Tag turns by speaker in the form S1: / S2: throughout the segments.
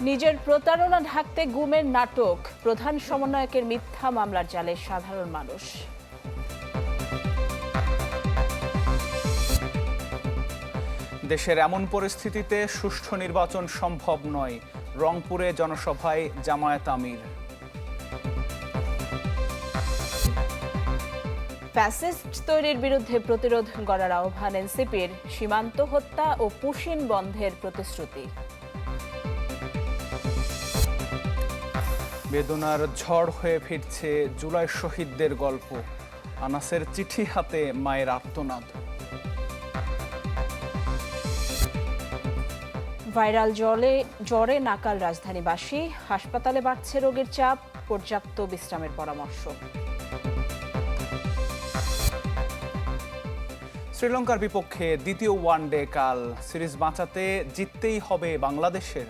S1: নিজের প্রতারণা ঢাকতে গুমের নাটক। প্রধান সমন্বয়কের মিথ্যা মামলার জালে সাধারণ মানুষ।
S2: দেশের এমন পরিস্থিতিতে সুষ্ঠু নির্বাচন সম্ভব নয়। রংপুরে জনসভায় জামায়াত আমির।
S1: ফ্যাসিস্ট তৈরির বিরুদ্ধে প্রতিরোধ গড়ার আহ্বান এনসিপির। সীমান্ত হত্যা ও পুশিন বন্ধের প্রতিশ্রুতি।
S2: বেদনার ঝড় হয়ে ফিরছে জুলাই শহীদদের গল্প। আনাসের চিঠি হাতে মায়ের আর্তনাদ
S1: ভাইরাল জলে জ্বরে নাকাল রাজধানীবাসী। হাসপাতালে বাড়ছে রোগীর চাপ পর্যাপ্ত বিশ্রামের পরামর্শ।
S2: শ্রীলঙ্কার বিপক্ষে দ্বিতীয় ওয়ানডে কাল সিরিজ বাঁচাতে জিততেই হবে বাংলাদেশের।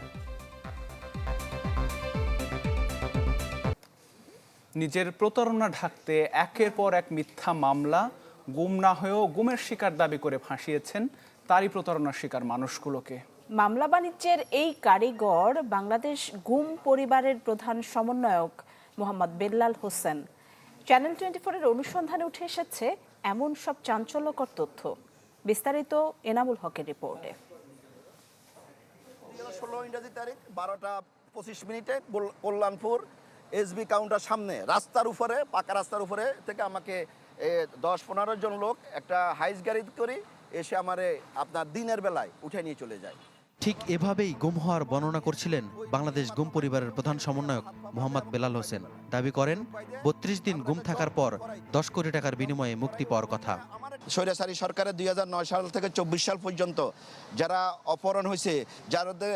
S2: নিজের প্রতারণা ঢাকতে একের পর এক মিথ্যা মামলা গুম না হয়েও গুমের শিকার দাবি করে ফাঁসিয়েছেন তারই প্রতারণার শিকার মানুষগুলোকে।
S1: মামলা বাণিজ্যের এই কারিগর বাংলাদেশ গুম পরিবারের প্রধান সমন্বয়ক মোহাম্মদ বেল্লাল হোসেন। চ্যানেল টোয়েন্টি ফোরের অনুসন্ধানে উঠে এসেছে এমন সব চাঞ্চল্যকর তথ্য। বিস্তারিত এনামুল হকের রিপোর্টে।
S3: ষোলো ইংরাজি তারিখ বারোটা পঁচিশ মিনিটে কল্যাণপুর। এসবি কাউন্টার সামনে, রাস্তার উপরে, পাকা রাস্তার উপরে থেকে আমাকে দশ পনেরো জন লোক একটা হাইস গাড়ি করি এসে আমারে আপনার দিনের বেলায় উঠে নিয়ে চলে যায়।
S4: ঠিক এভাবেই গুম হওয়ার বর্ণনা করছিলেন বাংলাদেশ গুম পরিবারের প্রধান সমন্বয়ক মোহাম্মদ বেলাল হোসেন। দাবি করেন, বত্রিশ দিন গুম থাকার পর দশ কোটি টাকার বিনিময়ে মুক্তি পাওয়ার কথা।
S3: স্বৈরাচারী সরকারের দুই হাজার নয় সাল থেকে চব্বিশ সাল পর্যন্ত যারা অপহরণ হয়েছে যাদের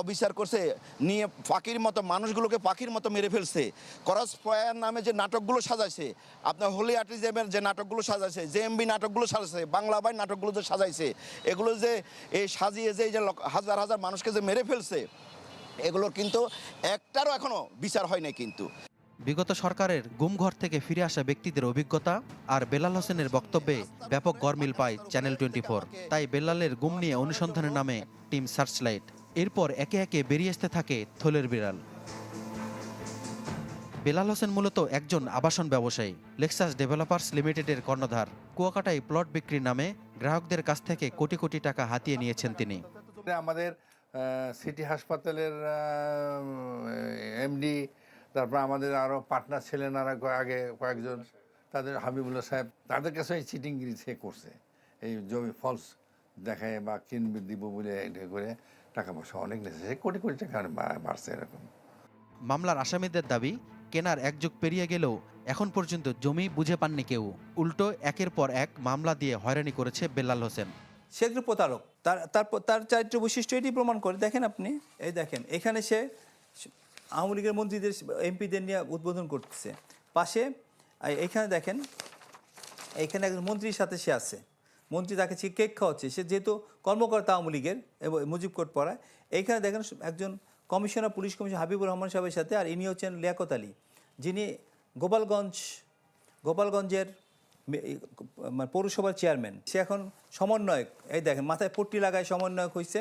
S3: অবিচার করছে, নিয়ে পাখির মতো, মানুষগুলোকে পাখির মতো মেরে ফেলছে। করস পয়ার নামে যে নাটকগুলো সাজাইছে, আপনার হোলি আর্টিজমের যে নাটকগুলো সাজাইছে জেএমবি নাটকগুলো সাজাইছে, বাংলা বাই নাটকগুলো যে সাজাইছে, এগুলো যে এই সাজিয়ে যে হাজার হাজার মানুষকে যে মেরে ফেলছে, এগুলোর কিন্তু একটারও এখনও বিচার হয় নাই কিন্তু।
S4: বিগত সরকারের গুমঘর থেকে ফিরে আসা ব্যক্তিদের অভিজ্ঞতা আর বেলাল হোসেনের বক্তব্যে ব্যাপক গরমিল পায় চ্যানেল টোয়েন্টি তাই বেলালের গুম নিয়ে অনুসন্ধানের নামে টিম সার্চলাইট। এরপর একে একে বেরিয়ে আসতে থাকে থলের বিড়াল। বেলাল হোসেন মূলত একজন আবাসন ব্যবসায়ী লেক্সাস ডেভেলপার্স লিমিটেডের কর্ণধার। কুয়াকাটায় প্লট বিক্রির নামে গ্রাহকদের কাছ থেকে কোটি কোটি টাকা হাতিয়ে নিয়েছেন তিনি।
S5: আমাদের সিটি হাসপাতালের এমডি তারপর আমাদের আরও পার্টনার ছিলেন আর আগে কয়েকজন। তাদের হাবিবুল্লাহ সাহেব তাদের কাছে এই চিটিংগিরি সে করছে। এই জমি ফলস দেখায় বা কিনবে দিব বলে এটা করে টাকা পয়সা অনেক নেছে সে কোটি কোটি টাকা বা- বাড়ছে এরকম।
S4: মামলার আসামিদের দাবি কেনার এক যুগ পেরিয়ে গেলেও এখন পর্যন্ত জমি বুঝে পাননি কেউ। উল্টো একের পর এক মামলা দিয়ে হয়রানি করেছে বেলাল হোসেন।
S6: সে প্রতারক তার তার তার চারিত্র বৈশিষ্ট্য এটি প্রমাণ করে। দেখেন আপনি এই দেখেন এখানে সে আওয়ামী লীগের মন্ত্রীদের, এমপিদের নিয়ে উদ্বোধন করতেছে। পাশে আর এইখানে দেখেন এইখানে একজন মন্ত্রীর সাথে সে আছে। মন্ত্রী তাকে কেক খাওয়াচ্ছে। সে যেহেতু কর্মকর্তা আওয়ামী লীগের, এবং মুজিব কোর্ট পড়ায়। এইখানে দেখেন একজন commissioner, police commissioner Habibur Rahman সাহেবের সাথে, আর ইনি হচ্ছেন লিয়াকত আলী। যিনি গোপালগঞ্জ, গোপালগঞ্জের মানে পৌরসভার চেয়ারম্যান। সে এখন সমন্বয়ক। এই দেখেন, মাথায় পট্টি লাগায় সমন্বয়ক হয়েছে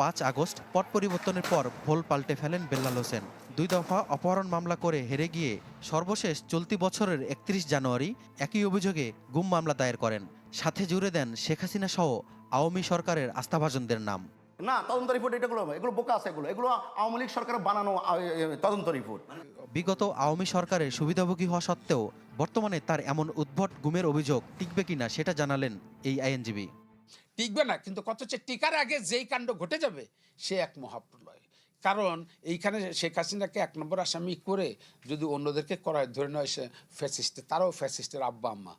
S4: পাঁচ আগস্ট পট পরিবর্তনের পর ভোল পাল্টে ফেলেন বেল্লাল হোসেন। দুই দফা অপহরণ মামলা করে হেরে গিয়ে সর্বশেষ চলতি বছরের একত্রিশ জানুয়ারি একই অভিযোগে গুম মামলা দায়ের করেন। সাথে জুড়ে দেন শেখ হাসিনা সহ আওয়ামী সরকারের আস্থাভাজনদের নাম।
S3: না তদন্ত রিপোর্ট এগুলো এগুলো বোকা আছে এগুলো। এগুলো আওয়ামী লীগ সরকারের বানানো তদন্ত রিপোর্ট।
S4: বিগত আওয়ামী সরকারের সুবিধাভোগী হওয়া সত্ত্বেও বর্তমানে তার এমন উদ্ভট গুমের অভিযোগ টিকবে কিনা সেটা জানালেন এই আইনজীবী।
S7: টিকবে না, কিন্তু কত হচ্ছে টিকার আগে যেই কাণ্ড ঘটে যাবে, সে এক মহাপ্রলয়। কারণ এইখানে শেখ হাসিনাকে এক নম্বর আসামি করে যদি অন্যদেরকে করায়, ধরে নেয় সে ফ্যাসিস্টে, তারাও ফ্যাসিস্টের আব্বা আম্মা।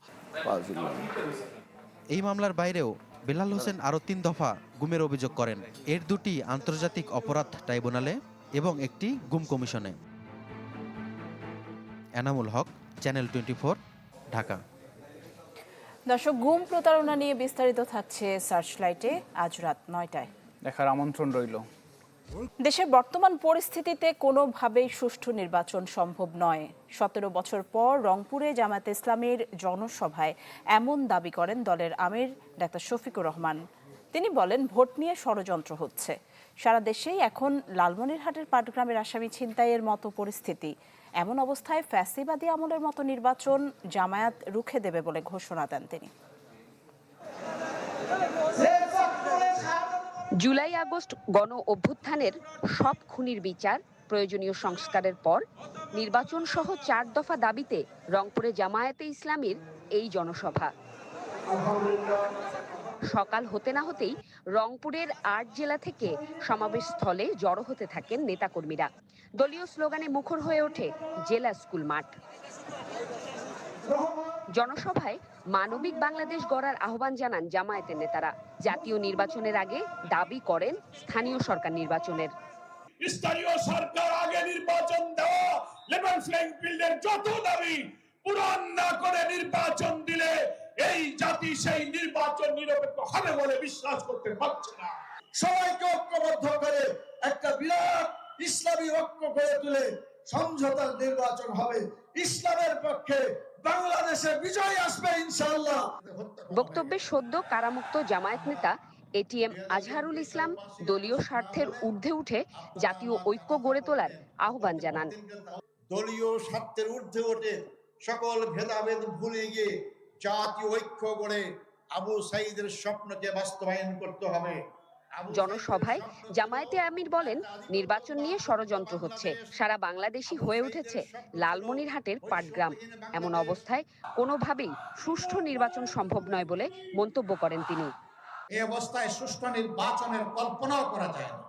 S4: এই মামলার বাইরেও বেলাল হোসেন আরও তিন দফা গুমের অভিযোগ করেন। এর দুটি আন্তর্জাতিক অপরাধ ট্রাইব্যুনালে এবং একটি গুম কমিশনে। Enamul Haque, channel twenty Dhaka.
S1: দর্শক গুম প্রতারণা নিয়ে বিস্তারিত থাকছে সার্চলাইটে আজ রাত নয়টায়।
S2: দেখার আমন্ত্রণ রইল।
S1: দেশের বর্তমান পরিস্থিতিতে কোনোভাবেই সুষ্ঠু নির্বাচন সম্ভব নয়। সতেরো বছর পর রংপুরে জামায়াতে ইসলামের জনসভায় এমন দাবি করেন দলের আমির ডাক্তার শফিকুর রহমান। তিনি বলেন ভোট নিয়ে ষড়যন্ত্র হচ্ছে। সারা দেশেই এখন লালমনিরহাটের পাটগ্রামের আসামি ছিনতাইয়ের মতো পরিস্থিতি। এমন অবস্থায় ফ্যাসিবাদী আমলের মতো নির্বাচন জামায়াত রুখে দেবে বলে ঘোষণা দেন তিনি।
S8: জুলাই আগস্ট গণ অভ্যুত্থানের সব খুনির বিচার, প্রয়োজনীয় সংস্কারের পর নির্বাচন সহ চার দফা দাবিতে রংপুরে জামায়াতে ইসলামীর এই জনসভা। সকাল হতে না হতেই রংপুরের আট জেলা থেকে সমাবেশ স্থলে জড়ো হতে থাকেন নেতাকর্মীরা। দলীয় স্লোগানে মুখর হয়ে ওঠে জেলা স্কুল মাঠ। জনসভায় মানবিক বাংলাদেশ গড়ার আহ্বান জানান জামায়াতের নেতারা। জাতীয় নির্বাচনের আগে দাবি করেন স্থানীয় সরকার নির্বাচনের।
S9: স্থানীয় সরকার আগে নির্বাচন দেওয়া, লেভেল প্লেইং ফিল্ডের যত দাবি পূরণ না করে নির্বাচন দিলে এই জাতি সেই নির্বাচন নিরপেক্ষ হবে বলে বিশ্বাস করতে পারছে না।
S10: সবাইকে ঐক্যবদ্ধ করে একটা বিরাট ইসলামী ঐক্য গড়ে তুলে সমঝোতার নির্বাচন হবে। ইসলামের পক্ষে বাংলাদেশে বিজয় আসবে ইনশাআল্লাহ।
S8: বক্তব্যে সদ্য কারামুক্ত জামায়াত নেতা এটিএম আজহারুল ইসলাম দলীয় স্বার্থের ঊর্ধ্বে উঠে জাতীয় ঐক্য গড়ে তোলার আহ্বান জানান।
S10: দলীয় স্বার্থের ঊর্ধ্বে উঠে সকল ভেদাভেদ ভুলে গিয়ে জাতীয় ঐক্য গড়ে আবু সাইদের স্বপ্নকে বাস্তবায়ন করতে হবে।
S8: জনসভায় জামায়াতে আমির বলেন নির্বাচন নিয়ে ষড়যন্ত্র হচ্ছে। সারা বাংলাদেশই হয়ে উঠেছে লালমনিরহাটের পাটগ্রাম। এমন অবস্থায় কোনোভাবেই সুষ্ঠু নির্বাচন সম্ভব নয় বলে মন্তব্য করেন তিনি।
S10: এই অবস্থায় সুষ্ঠু নির্বাচনের কল্পনাও করা যায় না।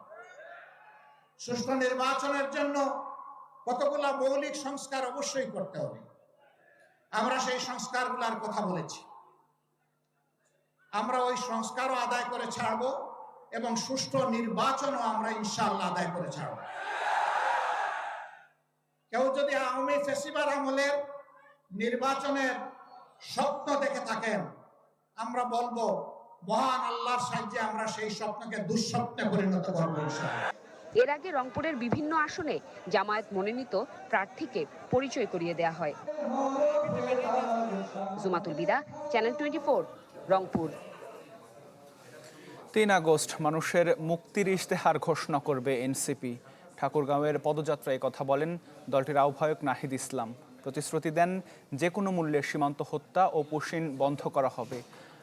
S10: সুষ্ঠু নির্বাচনের জন্য কতগুলা মৌলিক সংস্কার অবশ্যই করতে হবে। আমরা সেই সংস্কারগুলোর কথা বলেছি। আমরা ওই সংস্কারও আদায় করে ছাড়ব এবং সুষ্ঠু নির্বাচনও আমরা ইনশাআল্লাহ আদায় করে ছাড়ব। কেউ যদি আওয়ামী ফেসিবার আমলের নির্বাচনের স্বপ্ন দেখে থাকেন, আমরা বলব, মহান আল্লাহর সাহায্যে আমরা সেই স্বপ্নকে দুঃস্বপ্নে পরিণত করব
S8: এর আগে রংপুরের বিভিন্ন আসনে জামায়াত মনোনীত প্রার্থীকে পরিচয় করিয়ে দেয়া হয়।
S2: তিন আগস্ট, মানুষের মুক্তির ইশতেহার ঘোষণা করবে এনসিপি। ঠাকুরগাঁওয়ের পদযাত্রায় কথা বলেন দলটির আহ্বায়ক নাহিদ ইসলাম। প্রতিশ্রুতি দেন যে কোনো মূল্যে সীমান্ত হত্যা ও পুশিন বন্ধ করা হবে।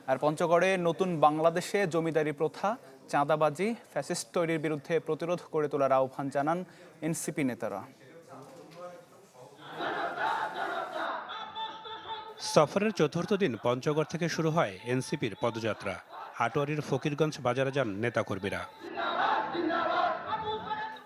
S2: আর পঞ্চগড়ে নতুন বাংলাদেশে জমিদারি প্রথা, চাঁদাবাজি, ফ্যাসিস্ট তৈরির বিরুদ্ধে প্রতিরোধ করে তোলার আহ্বান জানান এনসিপি নেতারা।
S11: সফরের চতুর্থ দিন পঞ্চগড় থেকে শুরু হয় এনসিপির পদযাত্রা। আটোয়ারির ফকিরগঞ্জ বাজারে যান নেতাকর্মীরা।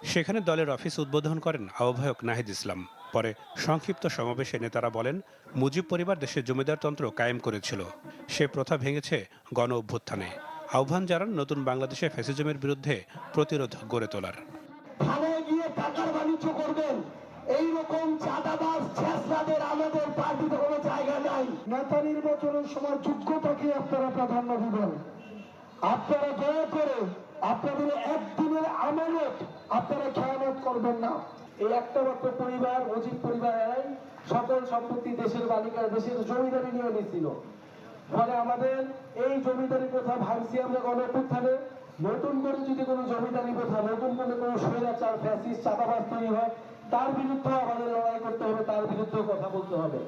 S11: সেখানে দলের অফিস উদ্বোধন করেন আহ্বায়ক নাহিদ ইসলাম। পরে সংক্ষিপ্ত সমাবেশে নেতারা বলেন, মুজিব পরিবার দেশে জমিদারতন্ত্র কায়েম করেছিল। সে প্রথা ভেঙেছে গণ অভ্যুত্থানে। আহ্বান জানান নতুন বাংলাদেশে ফ্যাসিজমের বিরুদ্ধে প্রতিরোধ গড়ে তোলার।
S10: নির্বাচনের সময় যোগ্যতাকে আপনারা প্রাধান্য দিবেন। আপনারা দয়া করে আপনাদের একদিনের আমানত আপনারা খেয়ানত করবেন না। এই একটা মাত্র পরিবার, অজিত পরিবার সকল সম্পত্তি দেশের মালিকার, দেশের জমিদারি নিয়ে নিয়েছিল ফলে আমাদের এই জমিদারি প্রথা ভাবছি আমরা গণঅভ্যুত্থানে। নতুন করে যদি কোনো জমিদারি প্রথা, নতুন করে কোনো স্বৈরাচার, ফ্যাসিস্ট, চাঁদাবাজ তৈরি হয়, তার বিরুদ্ধে আমাদের লড়াই করতে হবে, তার বিরুদ্ধেও কথা বলতে হবে।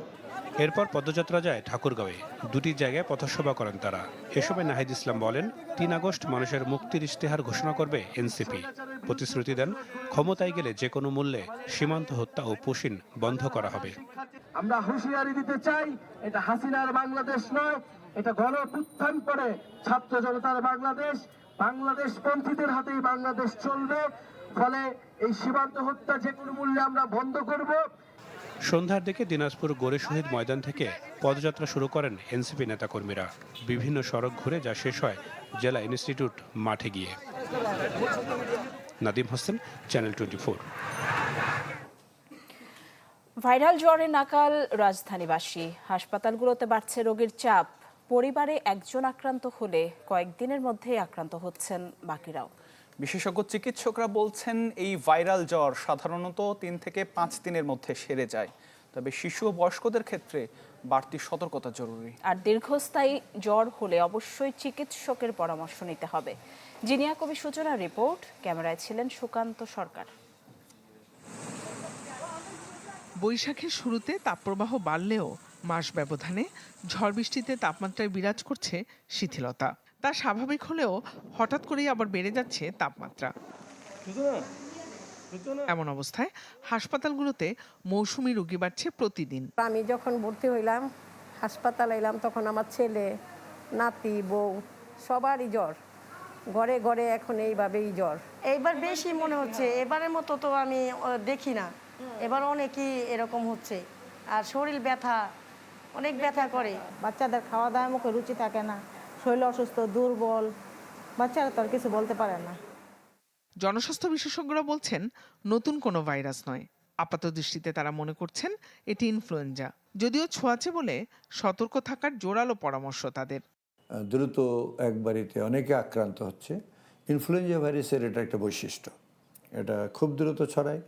S11: এরপর পদযাত্রা যায় ঠাকুরগাঁওয়ে। দুটি জায়গায় পথসভা করেন তারা। এ নাহিদ ইসলাম বলেন, তিন আগস্ট মানুষের মুক্তির ইশতেহার ঘোষণা করবে এনসিপি। প্রতিশ্রুতি দেন, ক্ষমতায় গেলে যে কোনো মূল্যে সীমান্ত হত্যা ও পুশিন বন্ধ করা হবে।
S10: আমরা হুঁশিয়ারি দিতে চাই, এটা হাসিনার বাংলাদেশ নয়, এটা গণ উত্থান করে ছাত্র জনতার বাংলাদেশ বাংলাদেশ পন্থীদের হাতেই বাংলাদেশ চলবে। ফলে এই সীমান্ত হত্যা যে কোনো মূল্যে আমরা বন্ধ করব।
S11: সন্ধ্যার দিকে দিনাজপুর গোরে শহীদ ময়দান থেকে পদযাত্রা শুরু করেন এনসিপি নেতাকর্মীরা। বিভিন্ন সড়ক ঘুরে যা শেষ হয় জেলা ইনস্টিটিউট মাঠে গিয়ে। Nadim Hossain, channel twenty
S1: viral জ্বরে নাকাল রাজধানীবাসী। হাসপাতালগুলোতে বাড়ছে রোগীর চাপ। পরিবারে একজন আক্রান্ত হলে কয়েকদিনের মধ্যেই আক্রান্ত হচ্ছেন বাকিরাও।
S2: বিশেষজ্ঞ চিকিৎসকরা বলছেন এই ভাইরাল জ্বর সাধারণত তিন থেকে পাঁচ দিনের মধ্যে সেরে যায়। তবে শিশু ও বয়স্কদের ক্ষেত্রে বাড়তি সতর্কতা জরুরি।
S1: আর দীর্ঘস্থায়ী জ্বর হলে অবশ্যই চিকিৎসকের পরামর্শ নিতে হবে। জিনিয়া কবি সূচনা রিপোর্ট ক্যামেরায় ছিলেন সুকান্ত সরকার।
S12: বৈশাখের শুরুতে তাপপ্রবাহ বাড়লেও মাস ব্যবধানে ঝড় বৃষ্টিতে তাপমাত্রায় বিরাজ করছে শিথিলতা। তা স্বাভাবিক হলেও হঠাৎ করেই আবার বেড়ে যাচ্ছে তাপমাত্রা। এমন অবস্থায় হাসপাতালগুলোতে মৌসুমি রোগী বাড়ছে প্রতিদিন।
S13: আমি যখন ভর্তি হইলাম হাসপাতালে এলাম তখন আমার ছেলে নাতি বউ সবারই জ্বর। ঘরে ঘরে এখন এইভাবেই জ্বর। এইবার বেশি মনে হচ্ছে। এবারের মতো তো আমি দেখি না। এবার অনেকই এরকম হচ্ছে। আর শরীর ব্যথা অনেক ব্যথা করে।
S14: বাচ্চাদের খাওয়া দাওয়ার মুখে রুচি থাকে না। শরীর অসুস্থ দুর্বল বাচ্চারা তো আর কিছু বলতে পারে না।
S12: জনস্বাস্থ্য বিশেষজ্ঞরা বলছেন নতুন কোনো ভাইরাস নয়। আপাত দৃষ্টিতে তারা মনে করছেন এটি ইনফ্লুয়েঞ্জা। যদিও ছোঁয়াচে বলে সতর্ক থাকার জোরালো পরামর্শ তাদের।
S5: দ্রুত এক বাড়িতে অনেকে আক্রান্ত হচ্ছে। ইনফ্লুয়েঞ্জা ভাইরাসের এটা একটা বৈশিষ্ট্য। এটা খুব দ্রুত ছড়ায়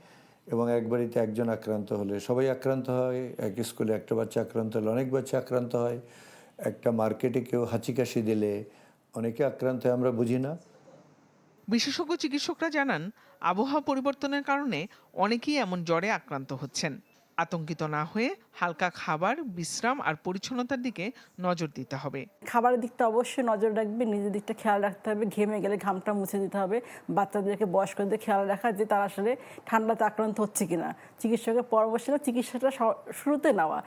S5: এবং এক বাড়িতে একজন আক্রান্ত হলে সবাই আক্রান্ত হয় এক স্কুলে একটা বাচ্চা আক্রান্ত হলে অনেক বাচ্চা আক্রান্ত হয়। একটা মার্কেটে কেউ হাঁচি কাশি দিলে অনেকে আক্রান্ত হয়, আমরা বুঝি না।
S12: বিশেষজ্ঞ চিকিৎসকরা জানান, আবহাওয়া পরিবর্তনের কারণে অনেকেই এমন জ্বরে আক্রান্ত হচ্ছেন। আতঙ্কিত না হয়ে হালকা খাবার, বিশ্রাম আর পরিচ্ছন্নতার দিকে নজর দিতে হবে।
S14: খাবারের দিকটা অবশ্যই নজর রাখবে, নিজের দিকটা খেয়াল রাখতে হবে, ঘেমে গেলে ঘামটা মুছে দিতে হবে। বাচ্চাদেরকে বয়স্কদের খেয়াল রাখা যে তারা আসলে ঠান্ডাতে আক্রান্ত হচ্ছে কিনা। চিকিৎসকের পরামর্শ নিয়ে চিকিৎসাটা শুরুতে নেওয়া।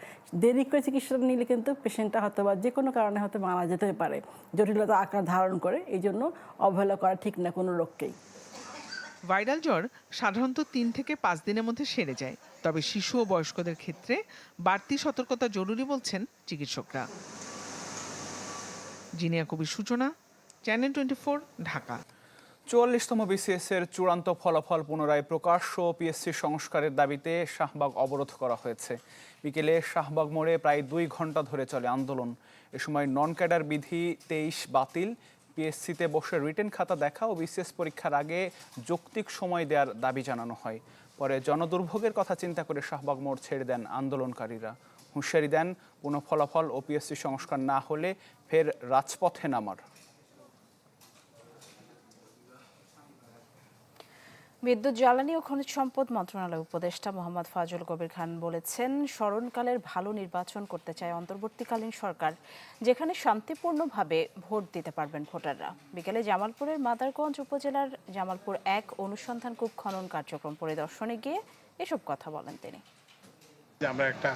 S14: দেরি করে চিকিৎসাটা নিলে কিন্তু পেশেন্টটা হয়তো বা যে কোনো কারণে হয়তো মারা যেতে পারে। জটিলতা আকার ধারণ করে এই জন্য অবহেলা করা ঠিক না কোনো রোগকেই।
S12: ভাইরাল জ্বর সাধারণত তিন থেকে পাঁচ দিনের মধ্যে সেরে যায়। তবে শিশু ও বয়স্কদের ক্ষেত্রে বাড়তি সতর্কতা জরুরি বলছেন চিকিৎসকরা। Zinia Kabir Suchona, channel twenty four, Dhaka.
S2: চুয়াল্লিশতম BCS এর চূড়ান্ত ফলাফল পুনরায় প্রকাশ ও পিএসসি সংস্কারের দাবিতে শাহবাগ অবরোধ করা হয়েছে। বিকেলে শাহবাগ মোড়ে প্রায় দুই ঘণ্টা ধরে চলে আন্দোলন। এ সময় নন ক্যাডার বিধি তেইশ বাতিল পিএসসিতে বসে রিটেন খাতা দেখা ও বিসিএস পরীক্ষার আগে যৌক্তিক সময় দেওয়ার দাবি জানানো হয়। পরে জনদুর্ভোগের কথা চিন্তা করে শাহবাগ মোড় ছেড়ে দেন আন্দোলনকারীরা। হুঁশিয়ারি দেন, কোনো ফলাফল ও পিএসসি সংস্কার না হলে ফের রাজপথে নামার।
S1: বিদ্যুৎ, জ্বালানি ও খনিজ সম্পদ মন্ত্রণালয় উপদেষ্টা মোহাম্মদ ফাজল কবির খান বলেছেন, স্মরণকালের ভালো নির্বাচন করতে চায় অন্তর্বর্তীকালীন সরকার, যেখানে শান্তিপূর্ণভাবে ভোট দিতে পারবেন ভোটাররা। বিকেলে জামালপুরের মাদারগঞ্জ উপজেলার জামালপুর এক অনুসন্ধান কূপ খনন কার্যক্রম পরিদর্শনে গিয়ে এসব কথা বলেন তিনি।
S9: আমরা একটা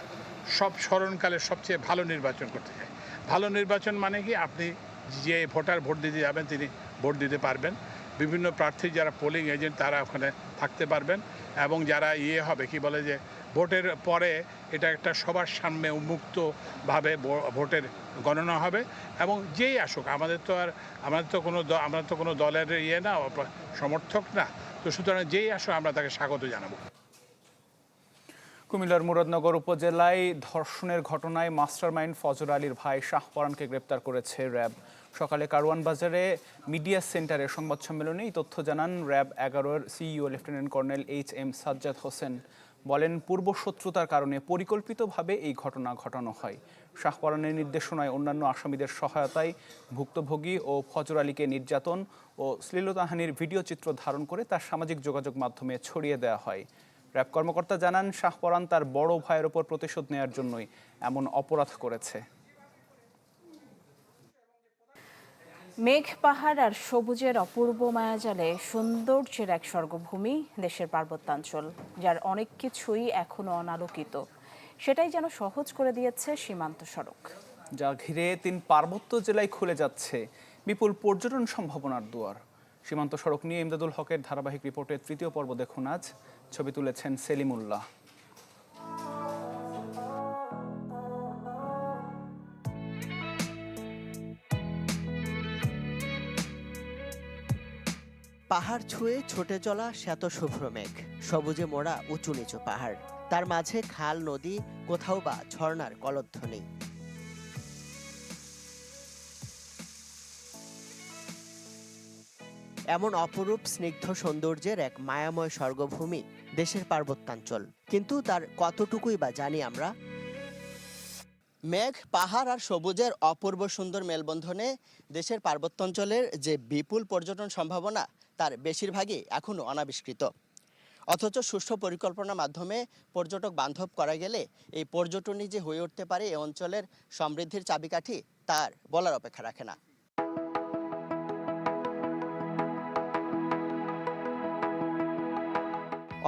S9: সব স্মরণকালের সবচেয়ে ভালো নির্বাচন করতে চাই। ভালো নির্বাচন মানে কি? আপনি যে ভোটার ভোট দিতে যাবেন, তিনি ভোট দিতে পারবেন। বিভিন্ন প্রার্থী যারা পোলিং এজেন্ট তারা ওখানে থাকতে পারবেন এবং যারা ইয়ে হবে, কি বলে যে, ভোটের পরে এটা একটা সবার সামনে উন্মুক্তভাবে ভোটের গণনা হবে এবং যেই আসুক, আমাদের তো আর, আমাদের তো কোনো আমরা তো কোনো দলের ইয়ে না সমর্থক না, তো সুতরাং যেই আসুক আমরা তাকে স্বাগত জানাব।
S2: কুমিল্লার মুরাদনগর উপজেলায় ধর্ষণের ঘটনায় মাস্টারমাইন্ড ফজর আলীর ভাই শাহপরানকে গ্রেপ্তার করেছে র্যাব। সকালে কারওয়ান বাজারে মিডিয়া সেন্টারে সংবাদ সম্মেলনে এই তথ্য জানান র্যাব এগারোর CEO lieutenant colonel H M Sajjad Hossain. বলেন, পূর্বশত্রুতার কারণে পরিকল্পিতভাবে এই ঘটনা ঘটানো হয়। শাহপরানের নির্দেশনায় অন্যান্য আসামিদের সহায়তায় ভুক্তভোগী ও ফজর আলীকে নির্যাতন ও শ্লীলতাহানির ভিডিও চিত্র ধারণ করে তার সামাজিক যোগাযোগ মাধ্যমে ছড়িয়ে দেওয়া হয়। র্যাব কর্মকর্তা জানান শাহপরান তার বড় ভাইয়ের ওপর প্রতিশোধ নেয়ার জন্যই এমন অপরাধ করেছে।
S1: মেঘ পাহাড় আর সবুজের অপূর্ব মায়াজালে সৌন্দর্যের এক স্বর্গভূমি দেশের পার্বত্যাঞ্চল, যার অনেক কিছুই এখনও অনালোকিত। সেটাই যেন সহজ করে দিয়েছে সীমান্ত সড়ক।
S2: যা ঘিরে তিন পার্বত্য জেলায় খুলে যাচ্ছে বিপুল পর্যটন সম্ভাবনার দুয়ার। সীমান্ত সড়ক নিয়ে ইমদাদুল হকের ধারাবাহিক রিপোর্টের তৃতীয় পর্ব দেখুন আজ। ছবি তুলেছেন সেলিমুল্লাহ।
S15: পাহাড় ছুঁয়ে ছুটে চলা শ্বেত শুভ্র মেঘ। সবুজে মোড়া উঁচু নিচু পাহাড়। তার মাঝে খাল, নদী, কোথাও বা ঝর্ণার কলধ্বনি এমন অপরূপ স্নিগ্ধ সৌন্দর্যের এক মায়াময় স্বর্গভূমি দেশের পার্বত্যাঞ্চল। কিন্তু তার কতটুকুই বা জানি আমরা? মেঘ, পাহাড় আর সবুজের অপূর্ব সুন্দর মেলবন্ধনে দেশের পার্বত্যাঞ্চলের যে বিপুল পর্যটন সম্ভাবনা তার বেশিরভাগই এখনও অনাবিষ্কৃত। অথচ সুষ্ঠু পরিকল্পনার মাধ্যমে পর্যটক বান্ধব করা গেলে এই পর্যটনই যে হয়ে উঠতে পারে এই অঞ্চলের সমৃদ্ধির চাবিকাঠি তার বলার অপেক্ষা রাখে না।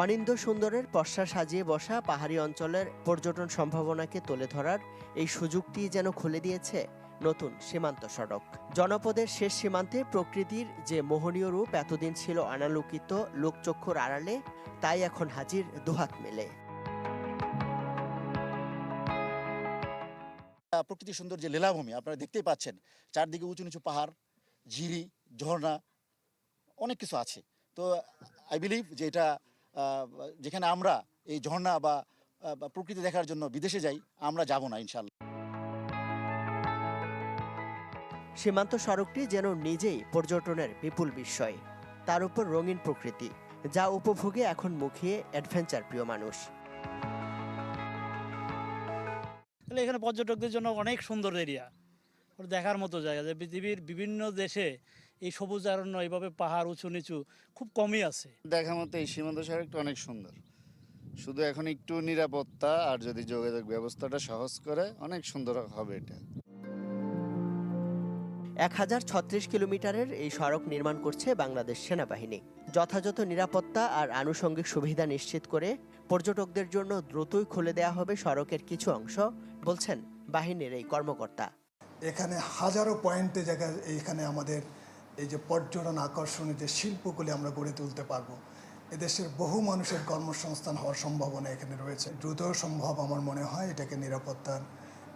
S15: অনিন্দ সুন্দরের পশ্চা সাজিয়ে বসা পাহাড়ি অঞ্চলের পর্যটন সম্ভাবনাকে তুলে ধরার এই সুযোগটি যেন খুলে দিয়েছে নতুন সীমান্ত সড়ক। জনপদের শেষ সীমান্তে প্রকৃতির যে মোহনীয় রূপ এতদিন ছিল অনালোকিত লোকচক্ষুর আড়ালে, তাই এখন হাজির দুহাত মেলে।
S16: প্রকৃতি সুন্দর যে লীলাভূমি, আপনারা দেখতেই পাচ্ছেন। চারদিকে উঁচু নিচু পাহাড়, ঝিরি, ঝর্ণা, অনেক কিছু আছে। তো আই বিলিভ যে এটা যেখানে আমরা এই ঝর্ণা বা বা প্রকৃতি দেখার জন্য বিদেশে যাই, আমরা যাব না ইনশাল্লাহ
S15: সীমান্ত সড়কটি যেন নিজেই পর্যটনের বিপুল বিস্ময়। তার উপর রঙিন প্রকৃতি যা উপভোগে এখন মুখিয়ে অ্যাডভেঞ্চার প্রিয় মানুষ।
S17: তাহলে এখানে পর্যটকদের জন্য অনেক সুন্দর এরিয়া দেখার মতো জায়গা যে পৃথিবীর বিভিন্ন দেশে এই সবুজ অরণ্য এইভাবে পাহাড় উঁচু নিচু খুব কমই আছে।
S18: দেখার মতো এই সীমান্ত সড়কটা অনেক সুন্দর। শুধু এখন একটু নিরাপত্তা আর যদি যোগাযোগ ব্যবস্থাটা সহজ করে অনেক সুন্দর হবে এটা।
S15: এক হাজার ছত্রিশ কিলোমিটারের এই সড়ক নির্মাণ করছে বাংলাদেশ সেনাবাহিনী। যথাযথ নিরাপত্তা আর আনুষঙ্গিক সুবিধা নিশ্চিত করে পর্যটকদের জন্য দ্রুতই খুলে দেওয়া হবে সড়কের কিছু অংশ, বলছেন বাহিনীর এই কর্মকর্তা।
S10: এখানে হাজারো পয়েন্টে জায়গা এখানে আমাদের এই যে পর্যটন আকর্ষণের যে শিল্পগুলি আমরা গড়ে তুলতে পারব, এদেশের বহু মানুষের কর্মসংস্থান হওয়ার সম্ভাবনা এখানে রয়েছে। দ্রুত সম্ভব আমার মনে হয় এটাকে নিরাপত্তার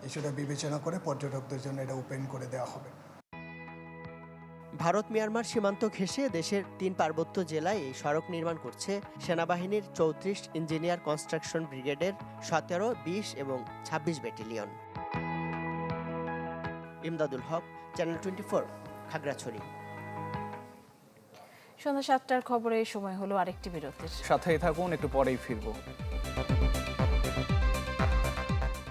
S10: ইস্যুটা বিবেচনা করে পর্যটকদের জন্য এটা ওপেন করে দেওয়া হবে।
S15: ভারত মিয়ানমার সীমান্ত ঘেঁষে দেশের তিন পার্বত্য জেলায় এই সড়ক নির্মাণ করছে সেনাবাহিনীর চৌত্রিশ ইঞ্জিনিয়ার কনস্ট্রাকশন ব্রিগেডের সতেরো বিশ এবং ছাব্বিশ battalion. Emdadul Haque channel twenty four Khagrachari.
S1: সন্ধ্যা সাতটার খবরে সময় হলো আরেকটি বিরতির।
S2: সাথেই থাকুন একটু পরেই ফিরবো।